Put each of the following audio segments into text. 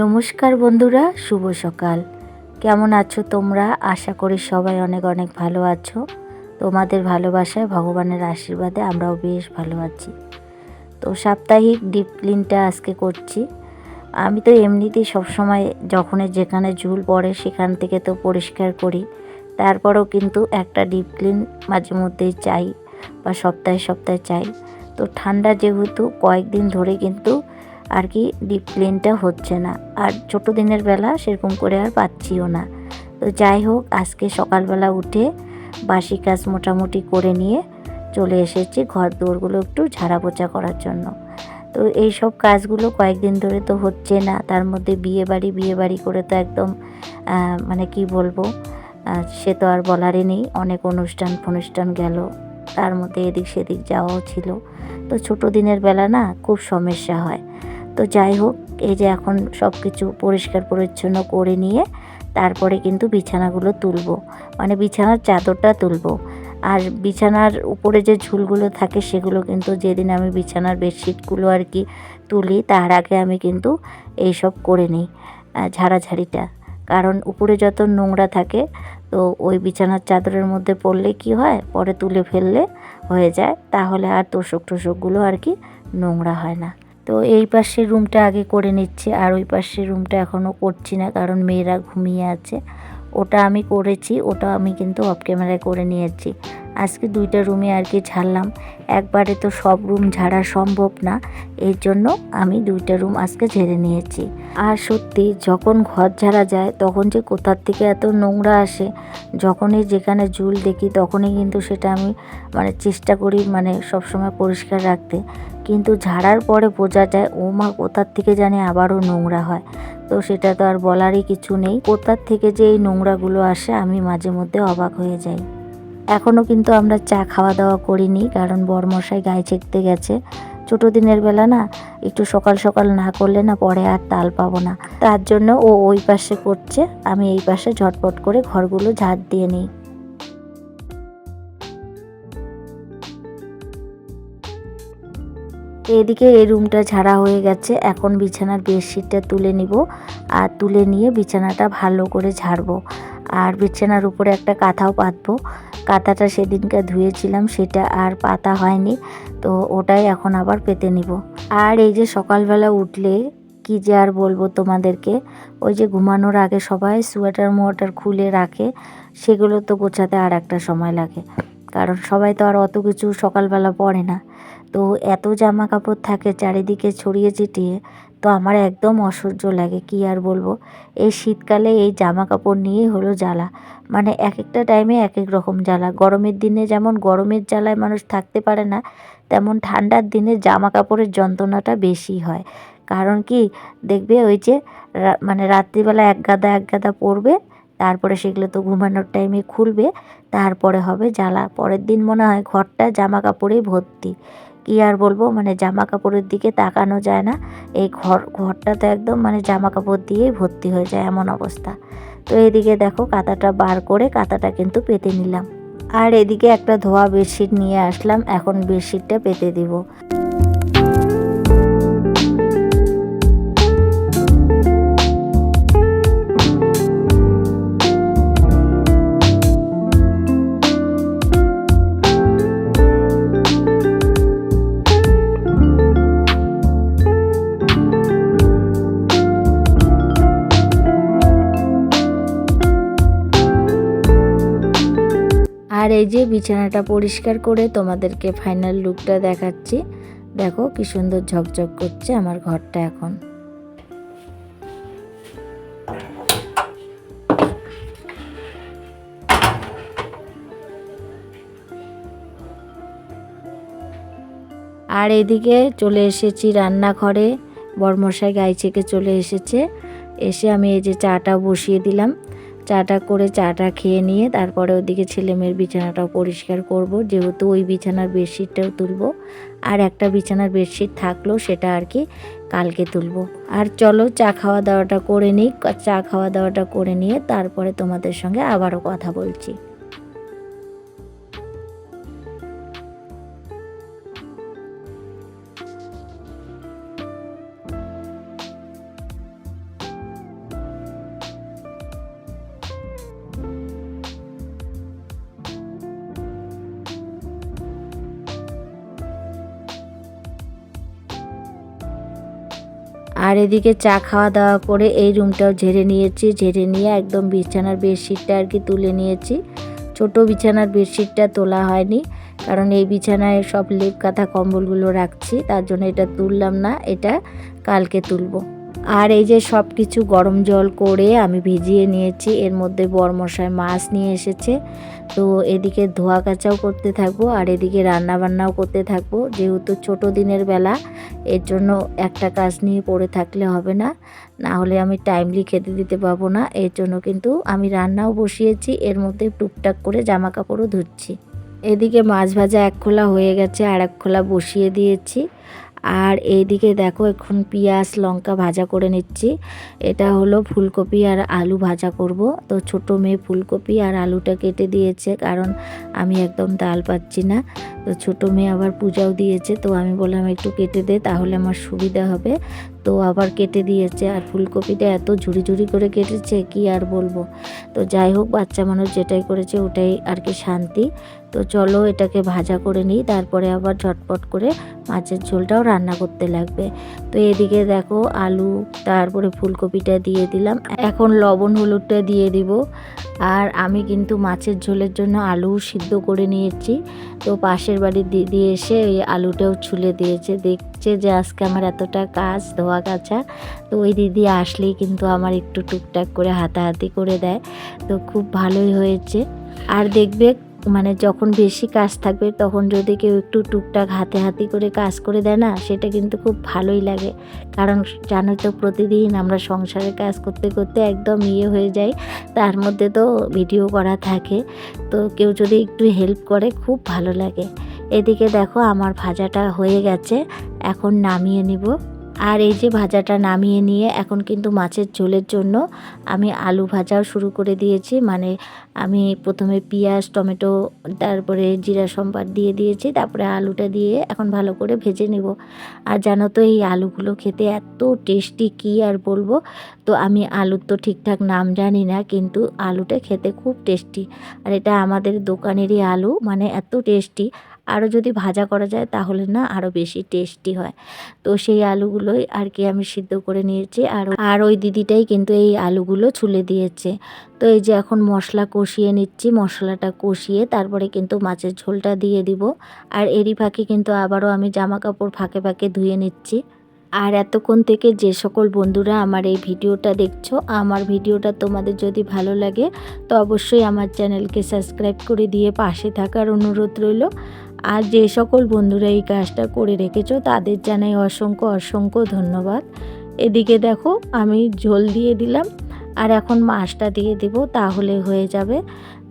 নমস্কার বন্ধুরা, শুভ সকাল। কেমন আছো তোমরা? আশা করি সবাই অনেক অনেক ভালো আছো। তোমাদের ভালোবাসায়, ভগবানের আশীর্বাদে আমরাও বেশ ভালো আছি। তো সাপ্তাহিক ডিপ ক্লিনটা আজকে করছি। আমি তো এমনিতেই সবসময় যখনই যেখানে ঝুল পড়ে সেখান থেকে তো পরিষ্কার করি। তারপরেও কিন্তু একটা ডিপ ক্লিন মাঝে মধ্যেই চাই বা সপ্তাহে সপ্তাহে চাই। তো ঠান্ডা যেহেতু, কয়েকদিন ধরে কিন্তু আর কি ডিপ ক্লিনটা হচ্ছে না। আর ছোট দিনের বেলা সেরকম করে আর পাচ্ছিও না। তো যাই হোক, আজকে সকালবেলা উঠে বাসি কাজ মোটামুটি করে নিয়ে চলে এসেছি ঘর দৌড়গুলো একটু ঝাড়া পোছা করার জন্য। তো এই সব কাজগুলো কয়েকদিন ধরে তো হচ্ছে না, তার মধ্যে বিয়ে বাড়ি বিয়ে বাড়ি করে তো একদম মানে কি বলব সে তো আর বলারই নেই, অনেক অনুষ্ঠান ফনুষ্ঠান গেল, তার মধ্যে এদিক সেদিক যাওয়াও ছিল। তো ছোট দিনের বেলা না খুব সমস্যা হয়। তো যাই হোক, এই যে এখন সব কিছু পরিষ্কার পরিচ্ছন্ন করে নিয়ে তারপরে কিন্তু বিছানাগুলো তুলবো। মানে বিছানার চাদরটা তুলবো। আর বিছানার উপরে যে ঝুলগুলো থাকে সেগুলো কিন্তু যেদিন আমি বিছানার বেডশিটগুলো আর কি তুলি, তার আগে আমি কিন্তু এইসব করে নিই ঝাড়াঝাড়িটা। কারণ উপরে যত নোংরা থাকে, তো ওই বিছানার চাদরের মধ্যে পড়লে কি হয়? পরে তুলে ফেললে হয়ে যায়। তাহলে আর তোষক টোষকগুলো আর কি নোংরা হয় না। তো এই পাশের রুমটা আগে করে নিচ্ছি, আর ওই পাশের রুমটা এখনও করছি না, কারণ মেয়েরা ঘুমিয়ে আছে। ওটা আমি করেছি, ওটা আমি কিন্তু অফ ক্যামেরায় করে নিয়েছি। আজকে দুইটা রুমে আর কি ঝাড়লাম। একবারে তো সব রুম ঝাড়া সম্ভব না, এর জন্য আমি দুইটা রুম আজকে ঝেড়ে নিয়েছি। আর সত্যি, যখন ঘর ঝাড়া যায়, তখন যে কোথার থেকে এত নোংরা আসে, যখনই যেখানে জুল দেখি, তখনই কিন্তু সেটা আমি মানে চেষ্টা করি মানে সবসময় পরিষ্কার রাখতে। কিন্তু ঝাড়ার পরে বোঝা যায়, ও মা, কোথার থেকে জানে আবারও নোংরা হয়? তো সেটা তো আর বলারই কিছু নেই। কোথার থেকে যে এই নোংরাগুলো আসে, আমি মাঝে মধ্যে অবাক হয়ে যাই। এখনও কিন্তু আমরা চা খাওয়া দাওয়া করিনি, কারণ বরমশাই গায়ে চেকতে গেছে। ছোটো দিনের বেলা না, একটু সকাল সকাল না করলে না পরে আর তাল পাবো না। তার জন্য ও ওই পাশে করছে, আমি এই পাশে ঝটপট করে ঘরগুলো ঝাড় দিয়ে নিই। এদিকে এই রুমটা ঝাড়া হয়ে গেছে। এখন বিছানার বেডশিটটা তুলে নিব আর তুলে নিয়ে বিছানাটা ভালো করে ঝাড়বো। আর বিছানার উপরে একটা কাঁথাও পাতবো। কাঁথাটা সেদিনকে ধুয়েছিলাম, সেটা আর পাতা হয়নি, তো ওটাই এখন আবার পেতে নিব। আর এই যে সকালবেলা উঠলে কি যে আর বলব তোমাদেরকে, ওই যে ঘুমানোর আগে সবাই সোয়েটার মোয়াটার খুলে রাখে, সেগুলো তো গোছাতে আর একটা সময় লাগে। কারণ সবাই তো আর অত কিছু সকালবেলা পরে না। তো এত জামা কাপড় থাকে চারিদিকে ছড়িয়ে ছিটিয়ে, তো আমার একদম অসহ্য লাগে, কি আর বলব? এই শীতকালে এই জামা কাপড় নিয়েই হলো জ্বালা। মানে এক একটা টাইমে এক এক রকম জ্বালা। গরমের দিনে যেমন গরমের জ্বালায় মানুষ থাকতে পারে না, তেমন ঠান্ডার দিনে জামা কাপড়ের যন্ত্রণাটা বেশি হয়। কারণ কি, দেখবে ওই যে মানে রাত্রিবেলা এক গাদা এক গাদা পরবে তারপরে সেগুলো তো ঘুমানোর টাইমে খুলবে, তারপরে হবে জ্বালা। পরের দিন মনে হয় ঘরটা জামা কাপড়েই ভর্তি। কি আর বলব মানে জামা কাপড়ের দিকে তাকানো যায় না। এই ঘর, ঘরটা তো একদম মানে জামা কাপড় দিয়েই ভর্তি হয়ে যায় এমন অবস্থা। তো এদিকে দেখো কাঁথাটা বার করে কাঁথাটা কিন্তু পেতে নিলাম। আর এদিকে একটা ধোয়া বেডশিট নিয়ে আসলাম, এখন বেডশিটটা পেতে দিব। এই যে বিছানাটা পরিষ্কার করে তোমাদেরকে ফাইনাল লুকটা দেখাচ্ছি। দেখো কি সুন্দর ঝকঝক করছে আমার ঘরটা এখন। আর এদিকে চলে এসেছি রান্নাঘরে। বরমশাই গাই থেকে চলে এসেছে। এসে আমি এই যে চাটা বসিয়ে দিলাম। চাটা করে চাটা খেয়ে নিয়ে তারপরে ওদিকে ছেলেমেয়ের বিছানাটাও পরিষ্কার করব। যেহেতু ওই বিছানার বেডশিটটাও তুলব। আর একটা বিছানার বেডশিট থাকল সেটা আর কি কালকে তুলব। আর চলো চা খাওয়া দাওয়াটা করে নিই। চা খাওয়া দাওয়াটা করে নিয়ে তারপরে তোমাদের সঙ্গে আবারও কথা বলছি। আর এদিকে চা খাওয়া দাওয়া করে এই রুমটাও ঝেড়ে নিয়েছি। ঝেড়ে নিয়ে একদম বিছানার বেডশিটটা আর কি তুলে নিয়েছি। ছোট বিছানার বেডশিটটা তোলা হয়নি, কারণ এই বিছানায় সব লেপ কাঁথা কম্বলগুলো রাখছি, তার জন্য এটা তুললাম না, এটা কালকে তুলবো। আর এই যে সব কিছু গরম জল করে আমি ভিজিয়ে নিয়েছি, এর মধ্যে বরমশায় মাছ নিয়ে এসেছে। তো এদিকে ধোয়া কাচাও করতে থাকব আর এদিকে রান্না বান্নাও করতে থাকব। যেহেতু ছোট দিনের বেলা, এর জন্য একটা কাজ নিয়ে পড়ে থাকলে হবে না। না হলে আমি টাইমলি খেতে দিতে পারব না। এর জন্য কিন্তু আমি রান্নাও বসিয়েছি, এর মধ্যে টুকটাক করে জামা কাপড়ও ধুচ্ছি। এদিকে মাছ ভাজা এক খোলা হয়ে গেছে আর এক খোলা বসিয়ে দিয়েছি। আর এইদিকে দেখো এখন পেঁয়াজ, লঙ্কা ভাজা করে নিচ্ছি। এটা হলো ফুলকপি আর আলু ভাজা করব। তো ছোট মেয়ে ফুলকপি আর আলুটা কেটে দিয়েছে, কারণ আমি একদম ডাল পাচ্ছি না। তো ছোট মেয়ে আবার পূজাও দিয়েছে, তো আমি বললাম একটু কেটে দে, তাহলে আমার সুবিধা হবে। তো আবার কেটে দিয়েছে, আর ফুলকপিটা এত ঝুড়ি ঝুড়ি করে কেটেছে, কি আর বলব। তো যাই হোক, বাচ্চা মানুষ যেটাই করেছে, ওটাই আর কি শান্তি। তো চলো এটাকে ভাজা করে নিই, তারপরে আবার ঝটপট করে মাছের ঝোলটাও রান্না করতে লাগবে। তো এদিকে দেখো আলু, তারপরে ফুলকপিটা দিয়ে দিলাম। এখন লবণ হলুদটা দিয়ে দিব। আর আমি কিন্তু মাছের ঝোলের জন্য আলু সিদ্ধ করে নিয়েছি। তো পাশের বাড়ির দিদি এসে ওই আলুটাও ছুলে দিয়েছে। দেখছে যে আজকে আমার এতটা কাজ, ধোয়া কাচা। তো ওই দিদি আসলেই কিন্তু আমার একটু টুকটাক করে হাতাহাতি করে দেয়। তো খুব ভালোই হয়েছে। আর দেখবে মানে যখন বেশি কাজ থাকবে তখন যদি কেউ একটু টুকটাক হাতে হাতি করে কাজ করে দেয় না, সেটা কিন্তু খুব ভালোই লাগে। কারণ জানোই তো প্রতিদিন আমরা সংসারে কাজ করতে করতে একদম ইয়ে হয়ে যাই, তার মধ্যে তো ভিডিও করা থাকে। তো কেউ যদি একটু হেল্প করে খুব ভালো লাগে। এদিকে দেখো আমার ভাজাটা হয়ে গেছে, এখন নামিয়ে নিব। আর এই যে ভাজাটা নামিয়ে নিয়ে এখন কিন্তু মাছের ঝোলের জন্য আমি আলু ভাজাও শুরু করে দিয়েছি। মানে আমি প্রথমে পেঁয়াজ, টমেটো, তারপরে জিরা সম্বাদ দিয়ে দিয়েছি। তারপরে আলুটা দিয়ে এখন ভালো করে ভেজে নেব। আর জানো তো এই আলুগুলো খেতে এত টেস্টি কি আর বলব? তো আমি আলুর তো ঠিকঠাক নাম জানি না, কিন্তু আলুটা খেতে খুব টেস্টি। আর এটা আমাদের দোকানেরই আলু মানে এত টেস্টি। আরও যদি ভাজা করা যায় তাহলে না আরও বেশি টেস্টি হয়। তো সেই আলুগুলোই আর কি আমি সিদ্ধ করে নিয়েছি আর আর ওই দিদিটাই কিন্তু এই আলুগুলো ছুলে দিয়েছে। তো এই যে এখন মশলা কষিয়ে নিচ্ছি, মশলাটা কষিয়ে তারপরে কিন্তু মাছের ঝোলটা দিয়ে দিব। আর এরই ফাঁকে কিন্তু আবারও আমি জামা কাপড় ফাঁকে ফাঁকে ধুয়ে নিচ্ছি। আর এতক্ষণ থেকে যে সকল বন্ধুরা আমার এই ভিডিওটা দেখছ, আমার ভিডিওটা তোমাদের যদি ভালো লাগে তো অবশ্যই আমার চ্যানেলকে সাবস্ক্রাইব করে দিয়ে পাশে থাকার অনুরোধ রইল। আর যে সকল বন্ধুরা এই কাজটা করে রেখেছো, তাদের জানাই অসংখ্য অসংখ্য ধন্যবাদ। এদিকে দেখো, আমি ঝোল দিয়ে দিলাম, আর এখন মাছটা দিয়ে দিব, তাহলে হয়ে যাবে।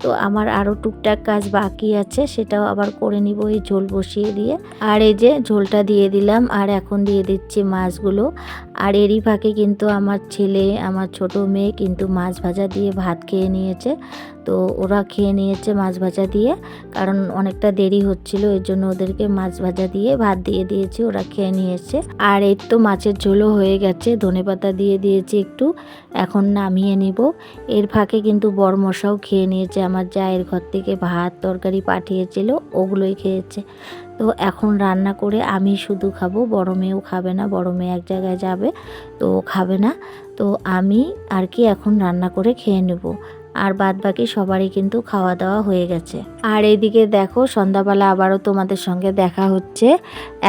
তো আমার আরও টুকটাক কাজ বাকি আছে, সেটাও আবার করে নিব এই ঝোল বসিয়ে দিয়ে। আর এই যে ঝোলটা দিয়ে দিলাম, আর এখন দিয়ে দিচ্ছি মাছগুলো। আর এরই ফাঁকে কিন্তু আমার ছেলে, আমার ছোট মেয়ে কিন্তু মাছ ভাজা দিয়ে ভাত খেয়ে নিয়েছে। তো ওরা খেয়ে নিয়েছে মাছ ভাজা দিয়ে, কারণ অনেকটা দেরি হচ্ছিল, এর জন্য ওদেরকে মাছ ভাজা দিয়ে ভাত দিয়ে দিয়েছি, ওরা খেয়ে নিয়েছে। আর এর তো মাছের ঝোলও হয়ে গেছে, ধনে পাতা দিয়ে দিয়েছি একটু, এখন নামিয়ে নিব। এর ফাঁকে কিন্তু বড় মশাও খেয়ে নিয়েছে, আমার জায়ের ঘর থেকে ভাত, তরকারি পাঠিয়েছিল, ওগুলোই খেয়েছে। তো এখন রান্না করে আমি শুধু খাব, বড় মেয়েও খাবে না, বড় মেয়ে এক জায়গায় যাবে, তো খাবে না। তো আমি আর কি এখন রান্না করে খেয়ে নেব। আর বাদ বাকি সবারই কিন্তু খাওয়া দাওয়া হয়ে গেছে। আর এইদিকে দেখো, সন্ধ্যাবেলা আবারও তোমাদের সঙ্গে দেখা হচ্ছে।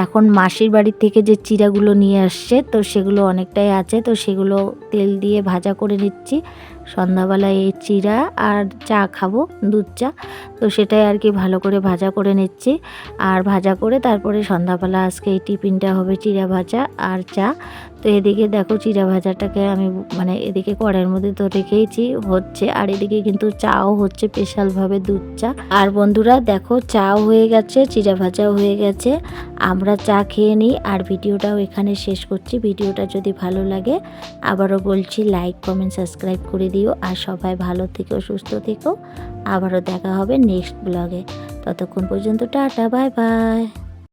এখন মাসির বাড়ির থেকে যে চিরাগুলো নিয়ে আসছে, তো সেগুলো অনেকটাই আছে, তো সেগুলো তেল দিয়ে ভাজা করে নিচ্ছি। সন্ধ্যাবেলায় এই চিরা আর চা খাব, দুধ চা, তো সেটাই আর কি ভালো করে ভাজা করে নিচ্ছি। আর ভাজা করে তারপরে সন্ধ্যাবেলা আজকে এই টিফিনটা হবে চিরা ভাজা আর চা। তো এদিকে দেখো চিরা ভাজাটাকে আমি মানে এদিকে কড়াইয়ের মধ্যে তো রেখেইছি, হচ্ছে। আর এদিকে কিন্তু চাও হচ্ছে স্পেশালভাবে দুধ চা। আর বন্ধুরা, দেখো, চাও হয়ে গেছে, চিরা ভাজাও হয়ে গেছে। আমরা চা খেয়ে নিই, আর ভিডিওটাও এখানে শেষ করছি। ভিডিওটা যদি ভালো লাগে, আবারও বলছি, লাইক, কমেন্ট, সাবস্ক্রাইব করে দিও। আর সবাই ভালো থেকো, সুস্থ থেকো। আবারও দেখা হবে নেক্সট ব্লগে। ততক্ষণ পর্যন্ত টাটা, বাই বাই।